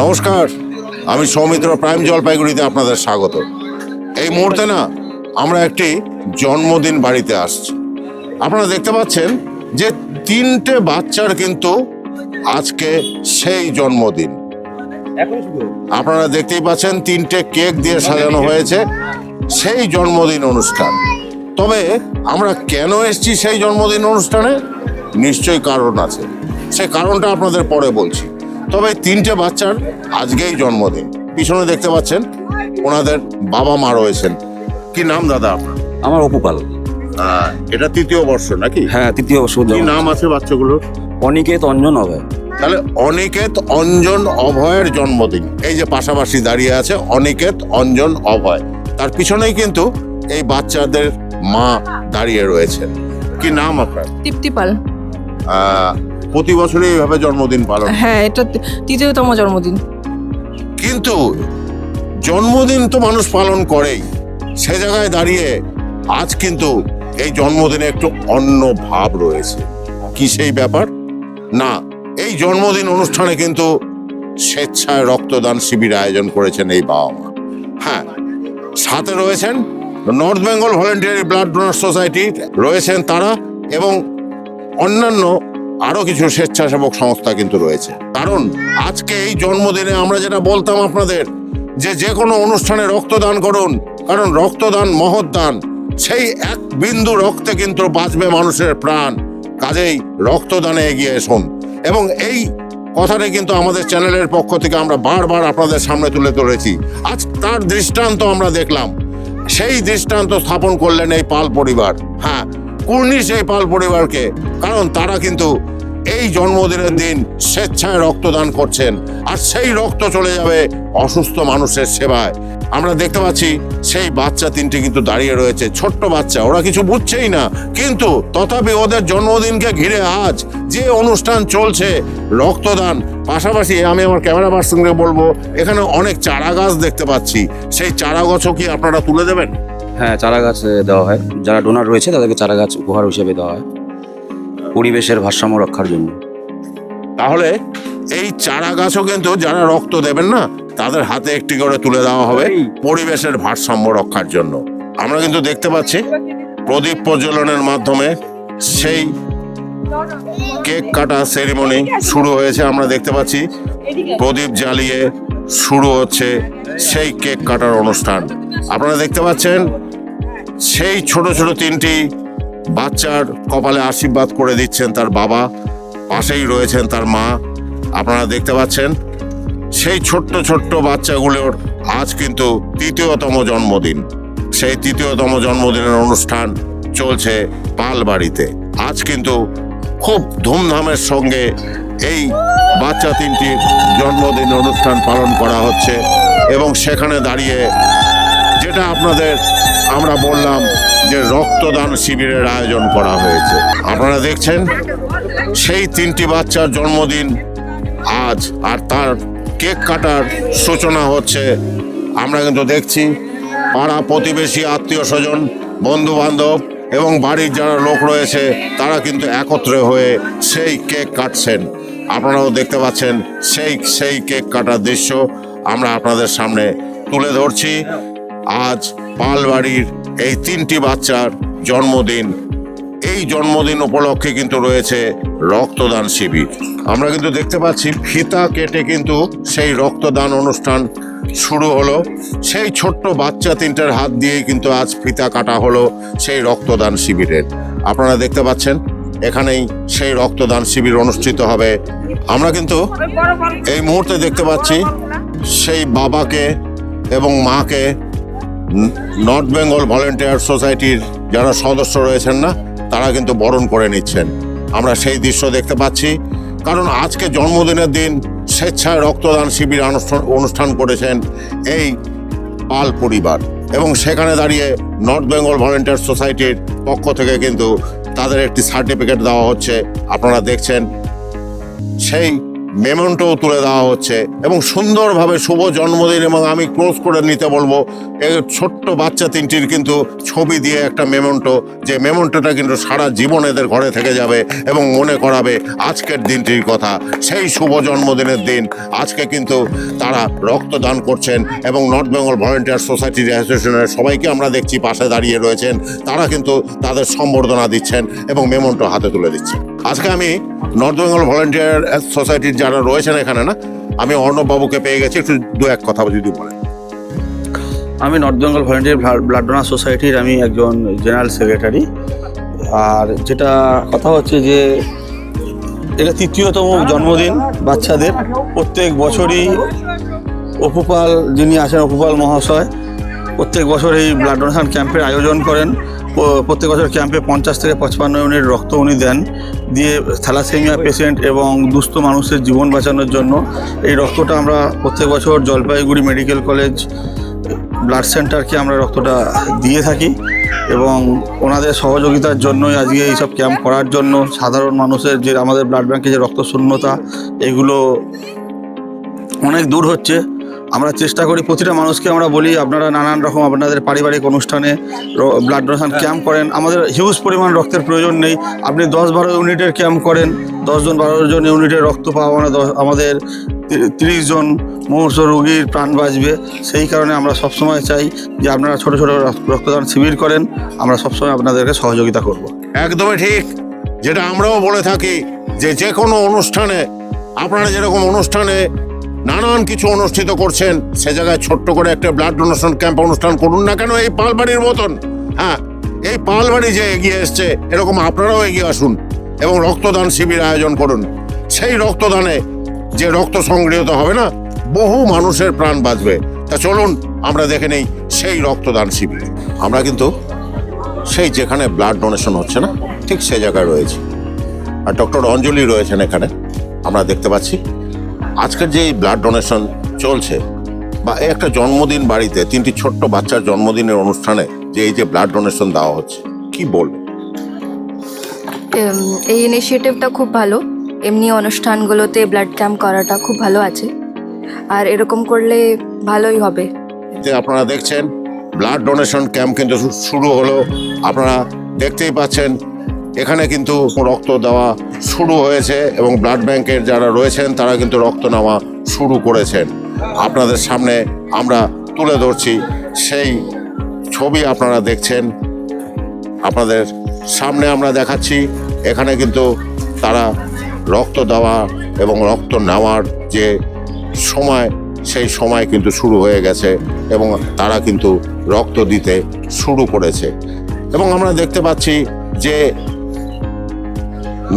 নমস্কার আমি সৌমিত্র প্রাইম জলপাইগুড়িতে আপনাদের স্বাগত। এই মুহূর্তে না আমরা একটি জন্মদিন বাড়িতে আসছি। আপনারা দেখতে পাচ্ছেন যে তিনটে বাচ্চার কিন্তু আজকে সেই জন্মদিন। আপনারা দেখতেই পাচ্ছেন তিনটে কেক দিয়ে সাজানো হয়েছে সেই জন্মদিন অনুষ্ঠান। তবে আমরা কেন এসেছি সেই জন্মদিন অনুষ্ঠানে? নিশ্চয়ই কারণ আছে। সে কারণটা আপনাদের পরে বলছি। তবে তিনটে বাচ্চার আজকেই জন্মদিন। পিছনে দেখতে পাচ্ছেন ওনাদের বাবা মা রয়েছেন। কি নাম দাদা আপনার? আমার অপুপাল এটা তৃতীয় বর্ষ নাকি? হ্যাঁ তৃতীয় বর্ষ কি নাম আছে বাচ্চাগুলোর? অনিকেত অঞ্জন অভয়। তাহলে অনিকেত অঞ্জন অভয়ের জন্মদিন। এই যে পাশাপাশি দাঁড়িয়ে আছে অনিকেত অঞ্জন অভয়। তার পিছনেই কিন্তু এই বাচ্চাদের মা দাঁড়িয়ে রয়েছেন। কি নাম আপনার? তৃপ্তিপাল আহ, প্রতি বছরই এইভাবে জন্মদিন পালন হ্যাঁ। এটা তৃতীয়তম জন্মদিন। কিন্তু জন্মদিন তো মানুষ পালন করেই। সে জায়গায় দাঁড়িয়ে আজ কিন্তু এই জন্মদিনে একটু অন্য ভাব রয়েছে। কি সেই ব্যাপার? না এই জন্মদিন অনুষ্ঠানে কিন্তু স্বেচ্ছায় রক্তদান শিবির আয়োজন করেছেন এই বাবা মা হ্যাঁ সাথে রয়েছেন north Bengal voluntary blood donor society রয়েছেন তারা এবং অন্যান্য আরও কিছু স্বেচ্ছাসেবক সংস্থা কিন্তু রয়েছে। কারণ আজকে এই জন্মদিনে আমরা যেটা বলতাম আপনাদের, যে যে কোনো অনুষ্ঠানে রক্তদান করুন, কারণ রক্তদান মহৎ দান, সেই এক বিন্দু রক্তে কিন্তু বাঁচবে মানুষের প্রাণ। কাজেই রক্তদানে এগিয়ে এসুন। এবং এই কথাটা কিন্তু আমাদের চ্যানেলের পক্ষ থেকে আমরা বারবার আপনাদের সামনে তুলে ধরেছি। আজ তার দৃষ্টান্ত আমরা দেখলাম। সেই দৃষ্টান্ত স্থাপন করলেন এই পাল পরিবার। হ্যাঁ কুর্নিশ এই পাল পরিবারকে, কারণ তারা কিন্তু এই জন্মদিনের দিন স্বেচ্ছায় রক্তদান করছেন, আর সেই রক্ত চলে যাবে অসুস্থ মানুষের সেবায়। আমরা দেখতে পাচ্ছি সেই বাচ্চা তিনটে কিন্তু দাঁড়িয়ে রয়েছে, ছোট্ট বাচ্চা, ওরা কিছু বুঝছেই না, কিন্তু তথাপি ওদের জন্মদিনকে ঘিরে আজ যে অনুষ্ঠান চলছে, রক্তদান, পাশাপাশি আমি আমার ক্যামেরা পার্সনকে বলব, এখানে অনেক চারা গাছ দেখতে পাচ্ছি, সেই চারা গাছও কি আপনারা তুলে দেবেন? হ্যাঁ চারা গাছ দেওয়া হয়। যারা ডোনার রয়েছে তাদেরকে চারা গাছ উপহার হিসেবে দেওয়া হয় পরিবেশের ভারসাম্য রক্ষার জন্য। তাহলে এই চারা গাছও কিন্তু যারা রক্ত দেবেন না তাদের হাতে একটি করে তুলে দেওয়া হবে পরিবেশের ভারসাম্য রক্ষার জন্য। আমরা কিন্তু দেখতে পাচ্ছি প্রদীপ প্রজ্বলনের মাধ্যমে সেই কেক কাটা সেরিমনি শুরু হয়েছে। আমরা দেখতে পাচ্ছি প্রদীপ জ্বালিয়ে শুরু হচ্ছে সেই কেক কাটার অনুষ্ঠান। আপনারা দেখতে পাচ্ছেন সেই ছোট ছোট তিনটি বাচ্চার কপালে আশীর্বাদ করে দিচ্ছেন তার বাবা, পাশেই রয়েছেন তার মা। আপনারা দেখতে পাচ্ছেন, সেই ছোট্ট ছোট্ট বাচ্চাগুলোর আজ কিন্তু তৃতীয়তম জন্মদিন। সেই তৃতীয়তম জন্মদিনের অনুষ্ঠান চলছে পাল বাড়িতে আজ কিন্তু খুব ধুমধামের সঙ্গে এই বাচ্চা তিনটির জন্মদিন অনুষ্ঠান পালন করা হচ্ছে এবং সেখানে দাঁড়িয়ে যেটা আপনাদের আমরা বললাম যে রক্তদান শিবিরের আয়োজন করা হয়েছে। আপনারা দেখছেন? সেই তিনটি বাচ্চার জন্মদিন আজ, আর তার কেক কাটার সূচনা হচ্ছে। আমরা কিন্তু দেখছি পাড়া প্রতিবেশী, আত্মীয় স্বজন বন্ধু বান্ধব এবং বাড়ির যারা লোক রয়েছে, তারা কিন্তু একত্রে হয়ে সেই কেক কাটছেন। আপনারাও দেখতে পাচ্ছেন সেই সেই কেক কাটার দৃশ্য আমরা আপনাদের সামনে তুলে ধরছি। আজ পালবাড়ির এই তিনটি বাচ্চার জন্মদিন। এই জন্মদিন উপলক্ষে কিন্তু রয়েছে রক্তদান শিবির। আমরা কিন্তু দেখতে পাচ্ছি ফিতা কেটে কিন্তু সেই রক্তদান অনুষ্ঠান শুরু হলো। সেই ছোট্ট বাচ্চা তিনটার হাত দিয়েই কিন্তু আজ ফিতা কাটা হলো সেই রক্তদান শিবিরের। আপনারা দেখতে পাচ্ছেন, এখানেই সেই রক্তদান শিবির অনুষ্ঠিত হবে। আমরা কিন্তু এই মুহূর্তে দেখতে পাচ্ছি সেই বাবাকে এবং মাকে নর্থ বেঙ্গল ভলেন্টিয়ার সোসাইটির যারা সদস্য রয়েছেন না, তারা কিন্তু বরণ করে নিচ্ছেন। আমরা সেই দৃশ্য দেখতে পাচ্ছি। কারণ আজকে জন্মদিনের দিন স্বেচ্ছায় রক্তদান শিবির অনুষ্ঠান করেছেন এই পাল পরিবার। এবং সেখানে দাঁড়িয়ে নর্থ বেঙ্গল ভলেন্টিয়ার সোসাইটির পক্ষ থেকে কিন্তু তাদের একটি সার্টিফিকেট দেওয়া হচ্ছে। আপনারা দেখছেন সেই মেমন্টো তুলে দেওয়া হচ্ছে এবং সুন্দরভাবে শুভ জন্মদিন এবং আমি ক্লোজ করে নিতে বলব। এই ছোট্ট বাচ্চা তিনটির কিন্তু ছবি দিয়ে একটা মেমন্টো, যে মেমন্টোটা কিন্তু সারা জীবন এদের ঘরে থেকে যাবে এবং মনে করাবে আজকের দিনটির কথা। সেই শুভ জন্মদিনের দিন আজকে কিন্তু তারা রক্তদান করছেন এবং নর্থ বেঙ্গল ভলেন্টিয়ার সোসাইটির অ্যাসোসিয়েশনের সবাইকে আমরা দেখছি পাশে দাঁড়িয়ে রয়েছেন। তারা কিন্তু তাদের সম্বর্ধনা দিচ্ছেন এবং মেমন্টো হাতে তুলে দিচ্ছেন। আজকে আমি নর্থ বেঙ্গল ভলেন্টিয়ার সোসাইটির যারা রয়েছেন এখানে না, আমি অর্ণব বাবুকে পেয়ে গেছি, একটু দু এক কথা যদি বলেন। আমি north Bengal volunteer blood donor সোসাইটির আমি একজন জেনারেল সেক্রেটারি। আর যেটা কথা হচ্ছে যে, এটা তৃতীয়তম জন্মদিন বাচ্চাদের। প্রত্যেক বছরই অপুপাল যিনি আছেন, অপুপাল মহাশয়, প্রত্যেক বছর এই ব্লাড ডোনেশন ক্যাম্পের আয়োজন করেন। প্রত্যেক বছর ক্যাম্পে পঞ্চাশ থেকে পঁচপান্ন ইউনিট রক্ত উনি দেন দিয়ে থ্যালাসেমিয়া পেশেন্ট এবং দুস্থ মানুষের জীবন বাঁচানোর জন্য। এই রক্তটা আমরা প্রত্যেক বছর জলপাইগুড়ি মেডিকেল কলেজ ব্লাড সেন্টারকে আমরা রক্তটা দিয়ে থাকি এবং ওনাদের সহযোগিতার জন্যই আজকে এইসব ক্যাম্প করার জন্য সাধারণ মানুষের যে আমাদের ব্লাড ব্যাংকে যে রক্ত শূন্যতা এগুলো অনেক দূর হচ্ছে। আমরা চেষ্টা করি প্রতিটা মানুষকে আমরা বলি আপনারা নানান রকম আপনাদের পারিবারিক অনুষ্ঠানে ব্লাড ডোনেশন ক্যাম্প করেন। আমাদের হিউজ পরিমাণ রক্তের প্রয়োজন নেই। আপনি দশ বারো ইউনিটের ক্যাম্প করেন দশজন বারো জন ইউনিটের রক্ত পাওয়া মানে আমাদের তিরিশ জন মুমূর্ষ রোগীর প্রাণ বাঁচবে। সেই কারণে আমরা সবসময় চাই যে আপনারা ছোটো ছোটো রক্তদান শিবির করেন। আমরা সবসময় আপনাদেরকে সহযোগিতা করব। একদমই ঠিক। যেটা আমরাও বলে থাকি যে যে কোনো অনুষ্ঠানে আপনারা যেরকম অনুষ্ঠানে নানান কিছু অনুষ্ঠিত করছেন। সে জায়গায় ছোট্ট করে একটা ব্লাড ডোনেশন ক্যাম্প অনুষ্ঠান করুন না কেন? এই পালবাড়ির মতন। হ্যাঁ এই পালবাড়ি যে এগিয়ে এসছে, এরকম আপনারাও এগিয়ে আসুন এবং রক্তদান শিবির আয়োজন করুন। সেই রক্তদানে যে রক্ত সংগৃহীত হবে না, বহু মানুষের প্রাণ বাঁচবে। তা চলুন, আমরা দেখে নেই সেই রক্তদান শিবির। আমরা কিন্তু সেই যেখানে ব্লাড ডোনেশন হচ্ছে না, ঠিক সেই জায়গায় রয়েছে। আর ডক্টর অঞ্জলি রয়েছেন এখানে। আমরা দেখতে পাচ্ছি আজকের যে এই ব্লাড ডোনেশন চলছে বা এই একটা জন্মদিন বাড়িতে তিনটি ছোট্ট বাচ্চার জন্মদিনের অনুষ্ঠানে যে এই যে ব্লাড ডোনেশন দেওয়া হচ্ছে কি বলবে? এই ইনিশিয়েটিভটা খুব ভালো। এমনি অনুষ্ঠানগুলোতে ব্লাড ক্যাম্প করাটা খুব ভালো আছে। আর এরকম করলে ভালোই হবে। আপনারা দেখছেন ব্লাড ডোনেশন ক্যাম্প কিন্তু শুরু হলো। আপনারা দেখতেই পাচ্ছেন এখানে কিন্তু রক্ত দেওয়া শুরু হয়েছে এবং ব্লাড ব্যাংকের যারা রয়েছেন, তারা কিন্তু রক্ত নেওয়া শুরু করেছেন। আপনাদের সামনে আমরা তুলে ধরছি, সেই ছবি আপনারা দেখছেন। আপনাদের সামনে আমরা দেখাচ্ছি, এখানে কিন্তু তারা রক্ত দেওয়া এবং রক্ত নেওয়ার যে সময়, সেই সময় কিন্তু শুরু হয়ে গেছে এবং তারা কিন্তু রক্ত দিতে শুরু করেছে। এবং আমরা দেখতে পাচ্ছি যে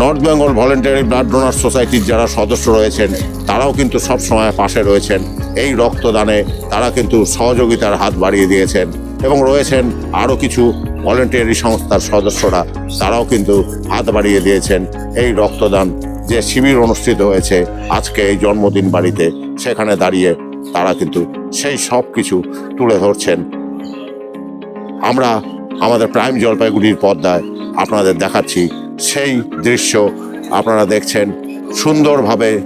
north Bengal voluntary blood donor সোসাইটির যারা সদস্য রয়েছেন, তারাও কিন্তু সব সময় পাশে রয়েছেন। এই রক্তদানে তারা কিন্তু সহযোগিতার হাত বাড়িয়ে দিয়েছেন এবং রয়েছেন আরও কিছু ভলেন্টিয়ারি সংস্থার সদস্যরা। তারাও কিন্তু হাত বাড়িয়ে দিয়েছেন এই রক্তদান যে শিবির অনুষ্ঠিত হয়েছে আজকে এই জন্মদিন বাড়িতে। সেখানে দাঁড়িয়ে তারা কিন্তু সেই সব কিছু তুলে ধরছেন। আমরা আমাদের প্রাইম জলপাইগুড়ির পর্দায় আপনাদের দেখাচ্ছি সেই দৃশ্য আপনারা দেখছেন সুন্দরভাবে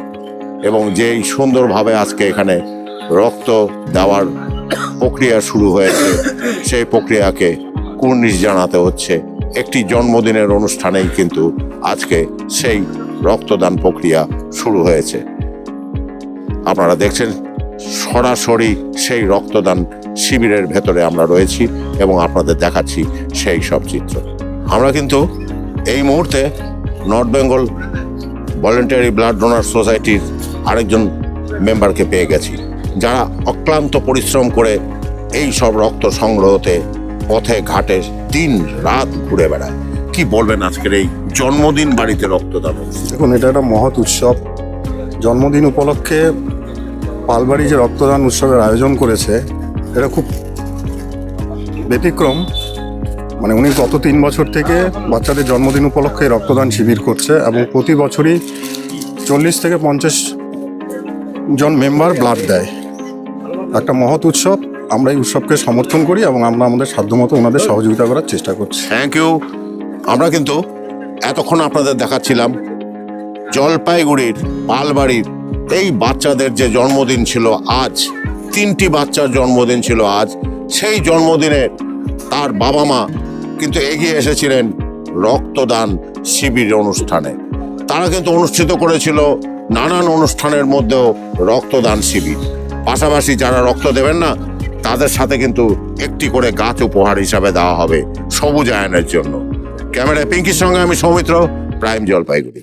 এবং যেই সুন্দরভাবে আজকে এখানে রক্ত দেওয়ার প্রক্রিয়া শুরু হয়েছে, সেই প্রক্রিয়াকে কুর্নিশ জানাতে হচ্ছে। একটি জন্মদিনের অনুষ্ঠানেই কিন্তু আজকে সেই রক্তদান প্রক্রিয়া শুরু হয়েছে। আপনারা দেখছেন, সরাসরি সেই রক্তদান শিবিরের ভেতরে আমরা রয়েছি এবং আপনাদের দেখাচ্ছি সেই সব চিত্র। আমরা কিন্তু এই মুহূর্তে north Bengal voluntary blood donor সোসাইটির আরেকজন মেম্বারকে পেয়ে গেছি, যারা অক্লান্ত পরিশ্রম করে এই সব রক্ত সংগ্রহতে পথে, ঘাটে দিন রাত ঘুরে বেড়ায়। কি বলবেন আজকের এই জন্মদিন বাড়িতে রক্তদান? দেখুন, এটা একটা মহৎ উৎসব। জন্মদিন উপলক্ষে পালবাড়ি যে রক্তদান উৎসবের আয়োজন করেছে, এটা খুব ব্যতিক্রম। মানে উনি গত তিন বছর থেকে বাচ্চাদের জন্মদিন উপলক্ষে রক্তদান শিবির করছে এবং প্রতি বছরই চল্লিশ থেকে পঞ্চাশ জন মেম্বার ব্লাড দেয়। একটা মহৎ উৎসব। আমরা এই উৎসবকে সমর্থন করি এবং আমরা আমাদের সাধ্যমতো ওনাদের সহযোগিতা করার চেষ্টা করছি। থ্যাংক ইউ আমরা কিন্তু এতক্ষণ আপনাদের দেখাচ্ছিলাম জলপাইগুড়ির পালবাড়ির এই বাচ্চাদের যে জন্মদিন ছিল আজ, তিনটি বাচ্চার জন্মদিন ছিল আজ। সেই জন্মদিনে তার বাবা মা কিন্তু এগিয়ে এসেছিলেন রক্তদান শিবির অনুষ্ঠানে। তারা কিন্তু অনুষ্ঠিত করেছিল নানান অনুষ্ঠানের মধ্যেও রক্তদান শিবির। পাশাপাশি যারা রক্ত দেবেন না, তাদের সাথে কিন্তু একটি করে গাছ উপহার হিসাবে দেওয়া হবে সবুজ আয়নের জন্য। ক্যামেরায় পিঙ্কির সঙ্গে আমি সৌমিত্র, প্রাইম জলপাইগুড়ি।